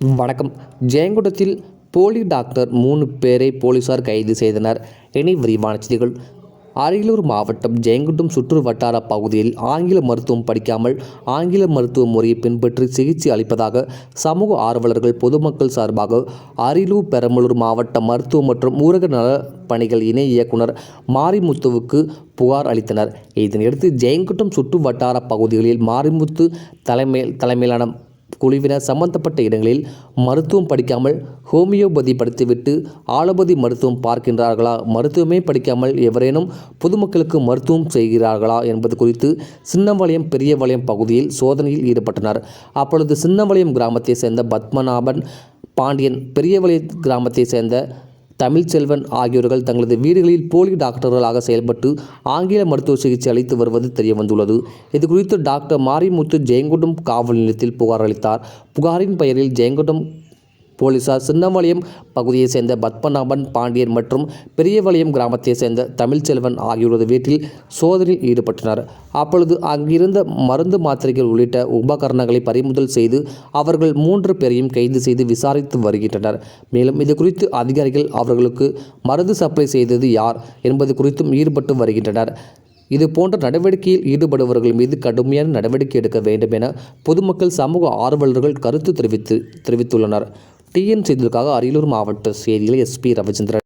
வணக்கம். ஜெயங்குடத்தில் போலி டாக்டர் மூணு பேரை போலீசார் கைது செய்தனர். இனி விரிவான செய்திகள். அரியலூர் மாவட்டம் ஜெயங்குண்டம் சுற்று வட்டார பகுதியில் ஆங்கில மருத்துவம் படிக்காமல் ஆங்கில மருத்துவ முறையை பின்பற்றி சிகிச்சை அளிப்பதாக சமூக ஆர்வலர்கள் பொதுமக்கள் சார்பாக அரியலூர் பெரம்பலூர் மாவட்ட மருத்துவ மற்றும் ஊரக நல பணிகள் இணை இயக்குனர் மாரிமுத்துவுக்கு புகார் அளித்தனர். இதனையடுத்து ஜெயங்குட்டம் சுற்று வட்டார பகுதிகளில் மாரிமுத்து தலைமை தலைமையிலான குழுவினர் சம்பந்தப்பட்ட இடங்களில் மருத்துவம் படிக்காமல் ஹோமியோபதி படித்துவிட்டு ஆலோபதி மருத்துவம் பார்க்கின்றார்களா? மருத்துவமே படிக்காமல் எவரேனும் பொதுமக்களுக்கு மருத்துவம் செய்கிறார்களா? என்பது குறித்து சின்னவளையம் பெரியவளையம் பகுதியில் சோதனையில் ஈடுபட்டனர். அப்பொழுது சின்னவளையம் கிராமத்தைச் சேர்ந்த பத்மநாபன் பாண்டியன் பெரியவளையம் கிராமத்தைச் சேர்ந்த தமிழ்ச்செல்வன் ஆகியோர்கள் தங்களது வீடுகளில் போலி டாக்டர்களாக செயல்பட்டு ஆங்கில மருத்துவ சிகிச்சை அளித்து வருவது தெரியவந்துள்ளது. இது குறித்து டாக்டர் மாரிமுத்து ஜெயங்கொண்டம் காவல் நிலையத்தில் புகார் அளித்தார். புகாரின் பெயரில் ஜெயங்கொண்டம் போலீசார் சின்னவளையம் பகுதியைச் சேர்ந்த பத்மநாபன் பாண்டியன் மற்றும் பெரியவளையம் கிராமத்தைச் சேர்ந்த தமிழ்ச்செல்வன் ஆகியோரது வீட்டில் சோதனையில் ஈடுபட்டனர். அப்பொழுது அங்கிருந்த மருந்து மாத்திரைகள் உள்ளிட்ட உபகரணங்களை பறிமுதல் செய்து அவர்கள் மூன்று பேரையும் கைது செய்து விசாரித்து வருகின்றனர். மேலும் இது குறித்து அதிகாரிகள் அவர்களுக்கு மருந்து சப்ளை செய்தது யார் என்பது குறித்தும் ஈடுபட்டு வருகின்றனர். இது போன்ற நடவடிக்கையில் ஈடுபடுபவர்கள் மீது கடுமையான நடவடிக்கை எடுக்க வேண்டும் என பொதுமக்கள் சமூக ஆர்வலர்கள் கருத்து தெரிவித்து தெரிவித்துள்ளனர். டிஎன் செய்திகளுக்காக அரியலூர் மாவட்ட செய்தியில் எஸ்பி ரவிச்சந்திரன்.